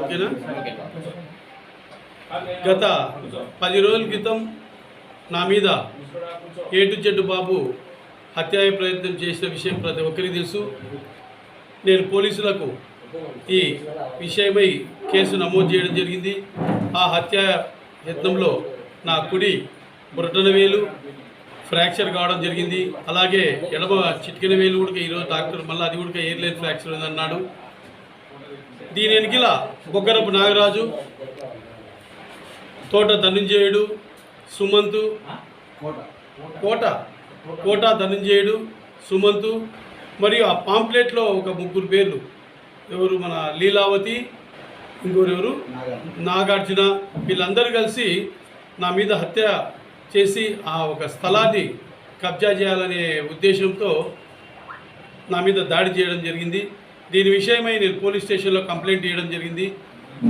ఓకేనా? గత పది రోజుల క్రితం నా మీద ఏ టు జెడ్ బాబు హత్యాయ ప్రయత్నం చేసిన విషయం ప్రతి ఒక్కరికి తెలుసు. నేను పోలీసులకు ఈ విషయమై కేసు నమోదు చేయడం జరిగింది. ఆ హత్య యత్నంలో నా కుడి బురటన వేలు ఫ్రాక్చర్ కావడం జరిగింది. అలాగే ఎడమ చిటికెన వేలు కూడా ఈరోజు డాక్టర్ మళ్ళీ అది కూడా ఎయిర్లైన్ ఫ్రాక్చర్ ఉందన్నాడు. దీని వెనుకల బొగ్గరపు నాగరాజు తోట ధనుంజయుడు సుమంతు కోట కోట ధనుంజయుడు సుమంతు మరియు ఆ పాంప్లెట్లో ఒక ముగ్గురు పేర్లు. ఎవరు మన లీలావతి ఇంకోరు ఎవరు? నాగార్జున. వీళ్ళందరూ కలిసి నా మీద హత్య చేసి ఆ ఒక స్థలాన్ని కబ్జా చేయాలనే ఉద్దేశంతో నా మీద దాడి చేయడం జరిగింది. దీని విషయమై నేను పోలీస్ స్టేషన్లో కంప్లైంట్ చేయడం జరిగింది.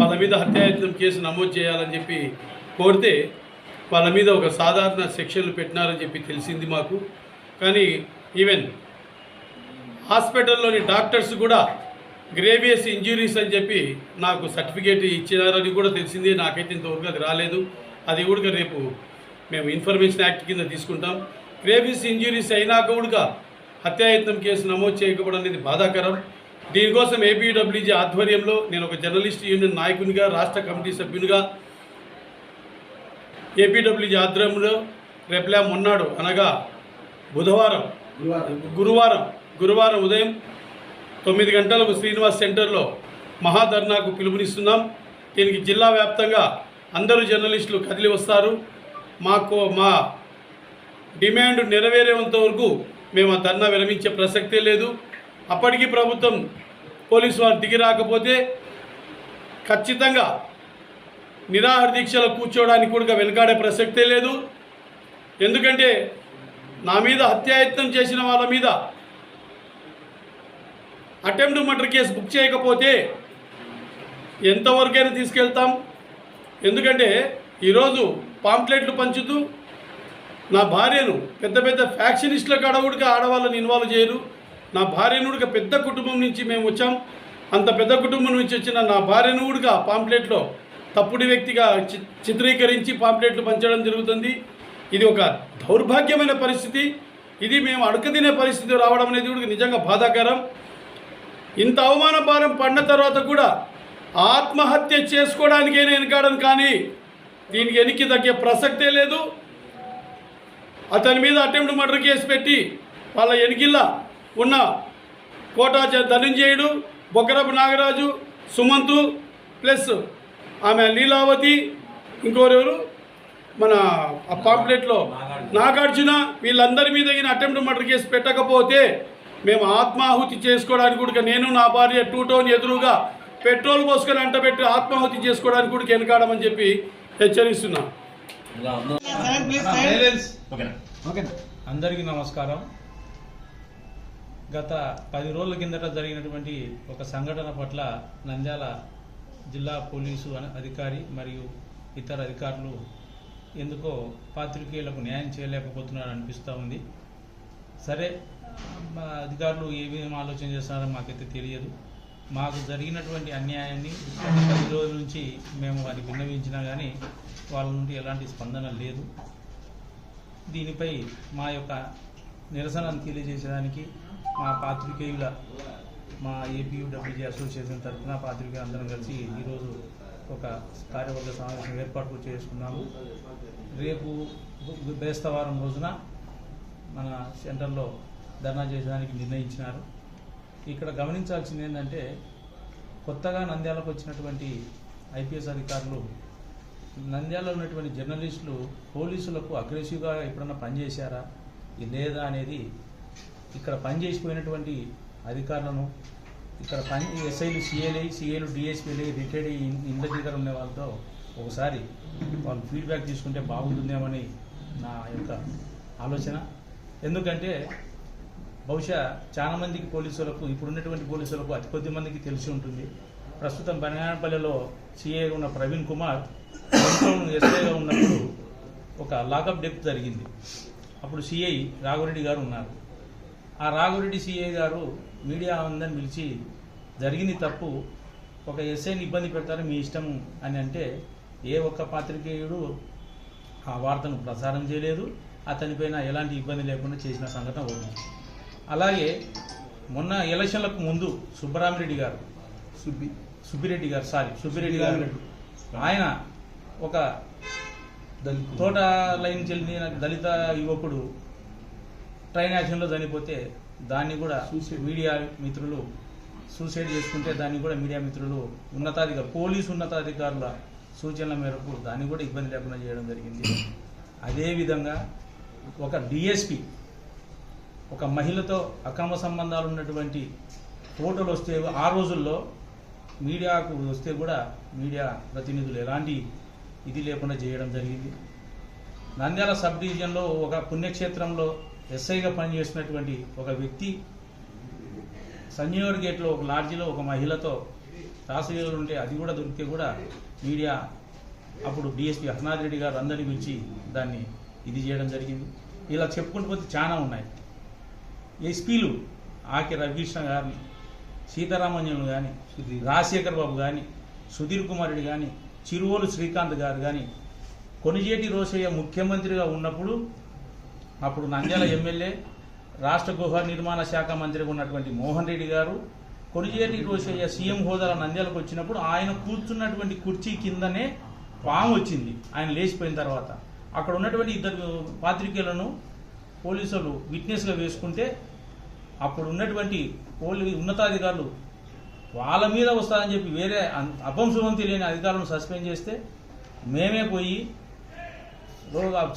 వాళ్ళ మీద హత్యాయత్నం కేసు నమోదు చేయాలని చెప్పి కోరితే వాళ్ళ మీద ఒక సాధారణ సెక్షన్లు పెట్టినారని చెప్పి తెలిసింది మాకు. కానీ ఈవెన్ హాస్పిటల్లోని డాక్టర్స్ కూడా గ్రేవియస్ ఇంజురీస్ అని చెప్పి నాకు సర్టిఫికేట్ ఇచ్చినారని కూడా తెలిసింది. నాకైతే ఇంతవరకు అది రాలేదు. అది కూడా రేపు మేము ఇన్ఫర్మేషన్ యాక్ట్ కింద తీసుకుంటాం. గ్రేవియస్ ఇంజురీస్ అయినాక కూడా హత్యాయత్నం కేసు నమోదు చేయకపోవడం అనేది బాధాకరం. దీనికోసం ఏపీడబ్ల్యూజీ ఆధ్వర్యంలో నేను ఒక జర్నలిస్ట్ యూనియన్ నాయకునిగా రాష్ట్ర కమిటీ సభ్యునిగా ఏపీడబ్ల్యూజీ ఆధ్వర్యంలో రేపలా మొన్నాడు అనగా బుధవారం గురువారం గురువారం ఉదయం తొమ్మిది గంటలకు శ్రీనివాస్ సెంటర్లో మహాధర్నాకు పిలుపునిస్తున్నాం. దీనికి జిల్లా వ్యాప్తంగా అందరూ జర్నలిస్టులు కదిలి వస్తారు. మాకు మా డిమాండ్ నెరవేరేంత వరకు మేము ఆ ధర్నా విరమించే ప్రసక్తే లేదు. అప్పటికీ ప్రభుత్వం పోలీసు వారు దిగి రాకపోతే ఖచ్చితంగా నిరాహార దీక్షలో కూర్చోవడానికి కూడా వెనకాడే ప్రసక్తే లేదు. ఎందుకంటే నా మీద హత్యాయత్నం చేసిన వాళ్ళ మీద అటెంప్ట్ మర్డర్ కేసు బుక్ చేయకపోతే ఎంతవరకైనా తీసుకెళ్తాం. ఎందుకంటే ఈరోజు పాంప్లెట్లు పంచుతూ నా భార్యను పెద్ద పెద్ద ఫ్యాక్షనిస్టులకు అడవుడికి ఆడవాళ్ళని ఇన్వాల్వ్ చేయరు. నా భార్యను పెద్ద కుటుంబం నుంచి మేము వచ్చాం. అంత పెద్ద కుటుంబం నుంచి వచ్చిన నా భార్యను పాంప్లెట్లో తప్పుడు వ్యక్తిగా చి చిత్రీకరించి పాంప్లెట్లు పంచడం జరుగుతుంది. ఇది ఒక దౌర్భాగ్యమైన పరిస్థితి. ఇది మేము అడుకదినే పరిస్థితి రావడం అనేది కూడా నిజంగా బాధాకరం. ఇంత అవమాన భారం పడిన తర్వాత కూడా ఆత్మహత్య చేసుకోవడానికే నేను కానీ దీనికి వెనక్కి తగ్గే ప్రసక్తే లేదు. అతని మీద అటెంప్ట్ మర్డర్ కేసు పెట్టి వాళ్ళ ఎనికిల్లా ఉన్న కోటా చ- ధనంజయుడు బొగ్గరపు నాగరాజు సుమంతు ప్లస్ ఆమె లీలావతి ఇంకోరెవరు? మన ఆ పాంప్లెట్లో నాగార్జున వీళ్ళందరి మీద ఈయన అటెంప్ట్ మర్డర్ కేసు పెట్టకపోతే మేము ఆత్మాహుతి చేసుకోవడానికి కూడా నేను నా భార్య టూ టౌన్ ఎదురుగా పెట్రోల్ పోసుకొని అంటబెట్టి ఆత్మాహుతి చేసుకోవడానికి కూడా వెనకాడమని చెప్పి హెచ్చరిస్తున్నాం. అందరికీ నమస్కారం. గత పది రోజుల కిందట జరిగినటువంటి ఒక సంఘటన పట్ల నంద్యాల జిల్లా పోలీసు అధికారి మరియు ఇతర అధికారులు ఎందుకో పాత్రికేయులకు న్యాయం చేయలేకపోతున్నారు అనిపిస్తూ ఉంది. సరే మా అధికారులు ఏ విధంగా ఆలోచన చేస్తున్నారో మాకైతే తెలియదు. మాకు జరిగినటువంటి అన్యాయాన్ని పది రోజుల నుంచి మేము వారికి విన్నవించినా కానీ వాళ్ళ నుండి ఎలాంటి స్పందన లేదు. దీనిపై మా యొక్క నిరసనను తెలియజేసేదానికి మా పాత్రికేయుల మా ఏపీయూడబ్ల్యూజీ అసోసియేషన్ తరఫున పాత్రికేయులు అందరం కలిసి ఈరోజు ఒక కార్యవర్గ సమావేశం ఏర్పాటు చేసుకున్నాము. రేపు బేస్తవారం రోజున మన సెంటర్లో ధర్నా చేసేదానికి నిర్ణయించినారు. ఇక్కడ గమనించాల్సింది ఏంటంటే కొత్తగా నంద్యాలకు వచ్చినటువంటి ఐపీఎస్ అధికారులు నంద్యాలలో ఉన్నటువంటి జర్నలిస్టులు పోలీసులకు అగ్రెసివ్గా ఎప్పుడన్నా పనిచేశారా లేదా అనేది ఇక్కడ పనిచేసిపోయినటువంటి అధికారులను ఇక్కడ పని ఎస్ఐలు సిఏలు సిఏలు డిఎస్పీలై రిటైర్డ్ అయ్యి దగ్గర ఉన్న వాళ్ళతో ఒకసారి వాళ్ళు ఫీడ్బ్యాక్ తీసుకుంటే బాగుంటుందేమని నా యొక్క ఆలోచన. ఎందుకంటే బహుశా చాలామందికి పోలీసులకు ఇప్పుడున్నటువంటి పోలీసులకు అతి కొద్ది మందికి తెలిసి ఉంటుంది. ప్రస్తుతం బనగానపల్లిలో సిఐ ఉన్న ప్రవీణ్ కుమార్ ఎస్ఐగా ఉన్నప్పుడు ఒక లాకప్ డెత్ జరిగింది. అప్పుడు సిఐ రాఘవరెడ్డి గారు ఉన్నారు. ఆ రాఘవరెడ్డి సిఐ గారు మీడియా అందరిని పిలిచి జరిగింది తప్పు ఒక ఎస్ఐని ఇబ్బంది పెడతారు మీ ఇష్టం అని అంటే ఏ ఒక్క పాత్రికేయుడు ఆ వార్తను ప్రసారం చేయలేదు అతనిపైన ఎలాంటి ఇబ్బంది లేకుండా చేసిన సంఘటన ఉంది అలాగే మొన్న ఎలక్షన్లకు ముందు సుబ్బరామిరెడ్డి గారు సుబ్బి. సుబ్బిరెడ్డి గారు సారీ సుబ్బిరెడ్డి గారు ఆయన ఒక దళిత తోట లైన్ చెందిన దళిత యువకుడు ట్రైన్ యాక్సిడెంట్లో చనిపోతే దాన్ని కూడా. మీడియా మిత్రులు సూసైడ్ చేసుకుంటే దాన్ని కూడా మీడియా మిత్రులు ఉన్నతాధికారులు పోలీసు ఉన్నతాధికారుల సూచనల మేరకు దాన్ని కూడా ఇబ్బంది లేకుండా చేయడం జరిగింది అదేవిధంగా ఒక డిఎస్పి ఒక మహిళతో అక్రమ సంబంధాలు ఉన్నటువంటి ఫోటోలు వస్తే ఆ రోజుల్లో మీడియాకు వస్తే కూడా మీడియా ప్రతినిధులు ఎలాంటి ఇది లేకుండా చేయడం జరిగింది నంద్యాల సబ్ డివిజన్లో ఒక పుణ్యక్షేత్రంలో ఎస్ఐగా పనిచేసినటువంటి ఒక వ్యక్తి సంజీవర్ గేట్లో ఒక లాడ్జిలో ఒక మహిళతో రాసలీలలు ఉంటే అది కూడా దొరికితే కూడా మీడియా అప్పుడు డిఎస్పీ హర్నాథ్ రెడ్డి గారు అందరినీ పిలిచి దాన్ని ఇది చేయడం జరిగింది. ఇలా చెప్పుకుంటూ పోతే చాలా ఉన్నాయి. ఎస్పీలు ఆకి రవికృష్ణ గారిని సీతారామంజన్ కానీ రాజశేఖర్ బాబు కానీ సుధీర్ కుమార్ రెడ్డి కానీ చిరువోలు శ్రీకాంత్ గారు కానీ కొనిజేటి రోసయ్య ముఖ్యమంత్రిగా ఉన్నప్పుడు అప్పుడు నంద్యాల ఎమ్మెల్యే రాష్ట్ర గృహ నిర్మాణ శాఖ మంత్రిగా ఉన్నటువంటి మోహన్ రెడ్డి గారు కొనిజేటి రోసయ్య సీఎం హోదాల నంద్యాలకు వచ్చినప్పుడు ఆయన కూర్చున్నటువంటి కుర్చీ కిందనే పాము వచ్చింది. ఆయన లేచిపోయిన తర్వాత. అక్కడ ఉన్నటువంటి ఇద్దరు పాత్రికేయులను పోలీసులు విట్నెస్గా వేసుకుంటే అప్పుడు ఉన్నటువంటి పోలీ ఉన్నతాధికారులు వాళ్ళ మీద వస్తారని చెప్పి వేరే అపంశుభం తెలియని అధికారులను సస్పెండ్ చేస్తే మేమే పోయి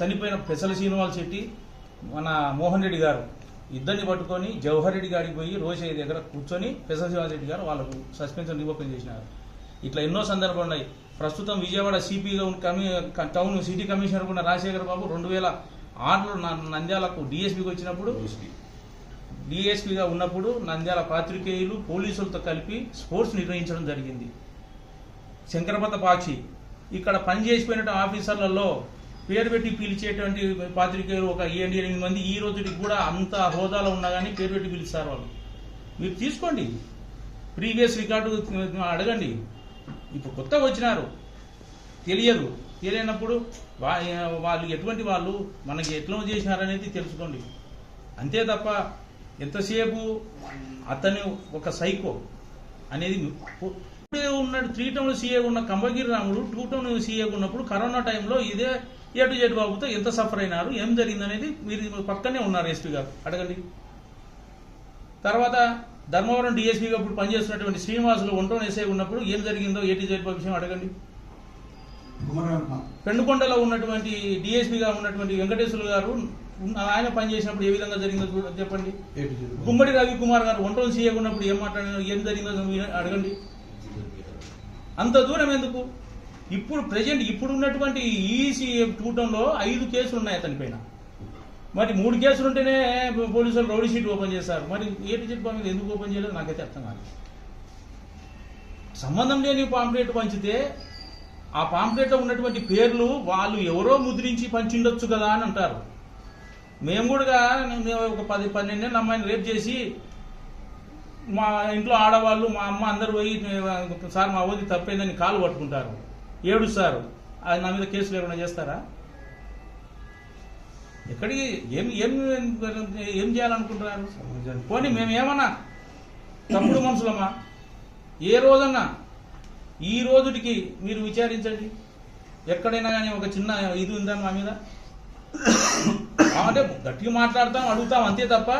చనిపోయిన పెసల శ్రీనివాల్ శెట్టి మన మోహన్ రెడ్డి గారు ఇద్దరిని పట్టుకొని జవహర్ రెడ్డి గారికి పోయి రోషయ్య దగ్గర కూర్చొని పెసల రెడ్డి గారు వాళ్ళకు సస్పెన్షన్ రివోకల్ చేసినారు. ఇట్లా ఎన్నో సందర్భాలు ఉన్నాయి. ప్రస్తుతం విజయవాడ సిపిగా ఉన్న కమి టౌన్ సిటీ కమిషనర్ ఉన్న రాజశేఖర్ బాబు రెండు వేల ఆరులో నంద్యాలకు డిఎస్పీకి వచ్చినప్పుడు డిఎస్పీగా ఉన్నప్పుడు నంద్యాల పాత్రికేయులు పోలీసులతో కలిపి స్పోర్ట్స్ నిర్వహించడం జరిగింది. శంకరపత పాక్షి ఇక్కడ పనిచేసిపోయిన ఆఫీసర్లలో పేరు పెట్టి పిలిచేటువంటి పాత్రికేయులు ఒక ఏడు ఎనిమిది మంది ఈ రోజుకి కూడా అంత హోదాలో ఉన్నా కానీ పేరు పెట్టి పిలుస్తారు వాళ్ళు. మీరు తీసుకోండి. ప్రీవియస్ రికార్డు అడగండి. ఇప్పుడు కొత్తగా వచ్చినారు. తెలియదు. తెలియనప్పుడు వాళ్ళు ఎటువంటి వాళ్ళు మనకి ఎట్లా చేసినారనేది తెలుసుకోండి. అంతే తప్ప ఎంతసేపు అతను ఒక సైకో అనేది ఉన్నాడు త్రీ టౌన్ సీఏ ఉన్న Kambagiri Ramudu two town CA ఉన్నప్పుడు కరోనా టైంలో ఇదే ఏటు జెడ్ బాబుతో ఎంత సఫర్ అయినారు ఏం జరిగింది అనేది మీరు పక్కనే ఉన్నారు ఎస్పీ గారు. అడగండి. తర్వాత ధర్మవరం డిఎస్పీగా ఇప్పుడు పనిచేస్తున్నటువంటి శ్రీనివాసులు ఒంటోన్ ఎస్ఐ ఉన్నప్పుడు ఏం జరిగిందో ఏటీ జెడ్ బాబు విషయం అడగండి. పెండుకొండలో ఉన్నటువంటి డిఎస్పీగా ఉన్నటువంటి వెంకటేశ్వర గారు ఆయన పనిచేసినప్పుడు ఏ విధంగా జరిగిందో చెప్పండి. గుమ్మడి రవికుమార్ గారు ఒంటోన్ సీఏ ఉన్నప్పుడు ఏం మాట్లాడినారు ఏం జరిగిందో అడగండి. అంత దూరం ఎందుకు? ఇప్పుడు ప్రజెంట్ ఇప్పుడు ఉన్నటువంటి ఈసీ కూటంలో ఐదు కేసులు ఉన్నాయి అతని పైన. మరి మూడు కేసులు ఉంటేనే పోలీసులు రౌడీ షీట్ ఓపెన్ చేశారు. మరి ఏటి షీట్ మీద ఎందుకు ఓపెన్ చేయలేదు? నాకైతే అర్థం కాదు సంబంధం లేని పాంప్లెట్ పంచితే ఆ పాంప్లెట్లో ఉన్నటువంటి పేర్లు వాళ్ళు ఎవరో ముద్రించి పంచిండొచ్చు కదా అని అంటారు. మేము కూడా మేము ఒక పది పన్నెండేళ్ళ అమ్మాయిని రేప్ చేసి మా ఇంట్లో ఆడవాళ్ళు మా అమ్మ అందరు పోయి సార్ మా ఓది తప్పేందని కాలు పట్టుకుంటారు. ఏడుస్తారు అది నా మీద కేసు లేకుండా చేస్తారా? ఎక్కడికి ఏం ఏం ఏం చేయాలనుకుంటున్నారు? పోనీ మేము ఏమన్నా తప్పుడు మనుషులమ్మా ఏ రోజన్నా ఈ రోజుటికి మీరు విచారించండి. ఎక్కడైనా కానీ ఒక చిన్న ఇది ఉందా మా మీద? అంటే గట్టిగా మాట్లాడతాం అడుగుతాం అంతే తప్ప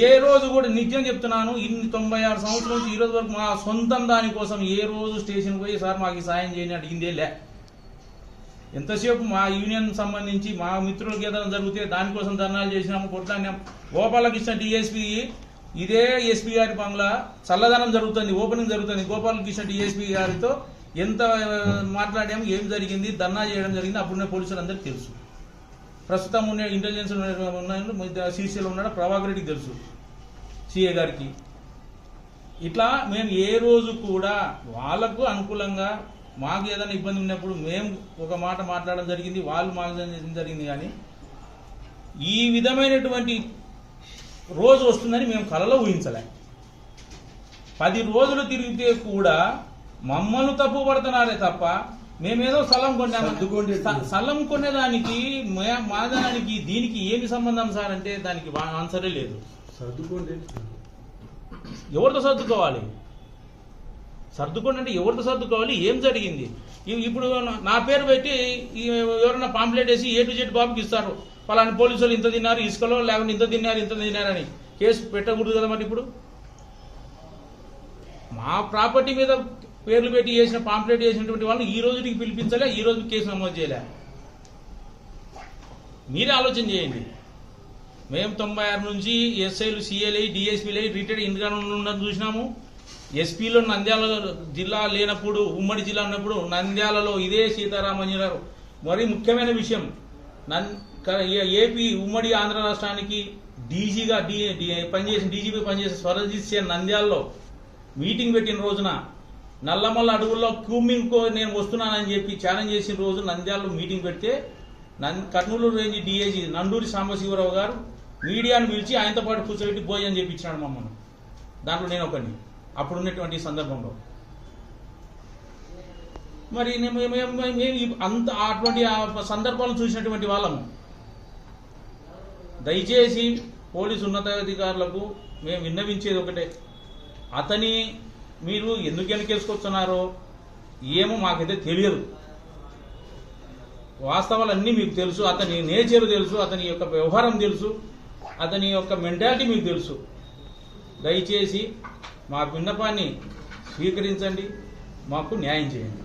ఏ రోజు కూడా నిత్యం చెప్తున్నాను ఇన్ని తొంభై ఆరు సంవత్సరం నుంచి ఈ రోజు వరకు మా సొంతం దానికోసం ఏ రోజు స్టేషన్ పోయి సార్ మాకు ఈ సాయం చేయని అడిగిందే లే. ఎంతసేపు మా యూనియన్ సంబంధించి మా మిత్రులకి ఏదైనా జరిగితే దానికోసం ధర్నాలు చేసినాము కొట్లాడినాం గోపాలకృష్ణ డిఎస్పీ ఇదే ఎస్పీ గారి బంగ్లా చల్లదనం జరుగుతుంది ఓపెనింగ్ జరుగుతుంది. గోపాలకృష్ణ డిఎస్పీ గారితో ఎంత మాట్లాడాము ఏం జరిగింది ధర్నా చేయడం జరిగింది అప్పుడున్న పోలీసులు అందరికీ తెలుసు. ప్రస్తుతం ఉన్న ఇంటెలిజెన్స్ ఉన్నాయని సీసీలో ఉన్నాడు? ప్రభాకర్ రెడ్డికి తెలుసు. సిఏ గారికి. ఇట్లా మేము ఏ రోజు కూడా వాళ్ళకు అనుకూలంగా మాకు ఏదైనా ఇబ్బంది ఉన్నప్పుడు మేము ఒక మాట మాట్లాడడం జరిగింది. వాళ్ళు మాకు జరిగింది కానీ ఈ విధమైనటువంటి రోజు వస్తుందని మేము కలలో ఊహించలే. పది రోజులు తిరిగితే కూడా మమ్మల్ని తప్పు పడుతున్నారే తప్ప మేమేదో స్థలం కొన్నాము? స్థలం కొనేదానికి మే- మా దానికి ఏమి సంబంధం సార్ అంటే దానికి ఆన్సరే లేదు. సర్దుకోండి. ఎవరితో సర్దుకోవాలి? సర్దుకోండి అంటే ఎవరితో సర్దుకోవాలి? ఏం జరిగింది? ఇప్పుడు నా- పేరు పెట్టి ఎవరైనా పాంప్లెట్ వేసి ఏ టు జెడ్ బాబుకి ఇస్తారు. పలానా పోలీసు వాళ్ళు ఇంత తిన్నారు ఇసుకలో లేకుంటే ఇంత తిన్నారు ఇంత తిన్నారని కేసు పెట్టకూడదు కదా మరి ఇప్పుడు? మా ప్రాపర్టీ మీద పేర్లు పెట్టి చేసిన పాంప్లెట్ చేసినటువంటి వాళ్ళని ఈ రోజుకి పిలిపించలే ఈ రోజు కేసు నమోదు చేయలే. మీరే ఆలోచన చేయండి. మేము తొంభై ఆరు నుంచి ఎస్ఐలు సిఎల్ఐ డిఎస్పీలు రిటైర్డ్ ఇందుగా ఉండడం చూసినాము. ఎస్పీలో నంద్యాల జిల్లా లేనప్పుడు ఉమ్మడి జిల్లా ఉన్నప్పుడు నంద్యాలలో ఇదే సీతారామన్యులారు మరీ ముఖ్యమైన విషయం నన్ ఏపీ ఉమ్మడి ఆంధ్ర రాష్ట్రానికి డీజీగా డీ డి- పనిచేసిన డీజీపీ పనిచేసిన స్వరజిత్ సేన్ నంద్యాలలో మీటింగ్ పెట్టిన రోజున నల్లమల్ల అడవుల్లో క్యూమింగ్కో నేను వస్తున్నానని చెప్పి ఛాలెంజ్ చేసిన రోజు నంద్యాలలో మీటింగ్ పెడితే నం కర్నూలు రేంజ్ డిఐజీ నండూరి సాంబశివరావు గారు మీడియాను పిలిచి ఆయనతో పాటు కూర్చోబెట్టి భోజనం చెప్పించినాడు మమ్మల్ని. దాంట్లో నేను ఒకని అప్పుడు ఉన్నటువంటి సందర్భంలో. మరి నేను- అంత అటువంటి ఆ సందర్భాలను చూసినటువంటి వాళ్ళము. దయచేసి పోలీసు ఉన్నతాధికారులకు మేము విన్నవించేది ఒకటే. అతని మీరు ఎందుకు వెనకేసుకొస్తున్నారో ఏమో మాకైతే తెలియదు. వాస్తవాలన్నీ మీకు తెలుసు అతని నేచర్ తెలుసు అతని యొక్క వ్యవహారం తెలుసు అతని యొక్క మెంటాలిటీ మీకు తెలుసు. దయచేసి మా విన్నపాన్ని స్వీకరించండి మాకు న్యాయం చేయండి.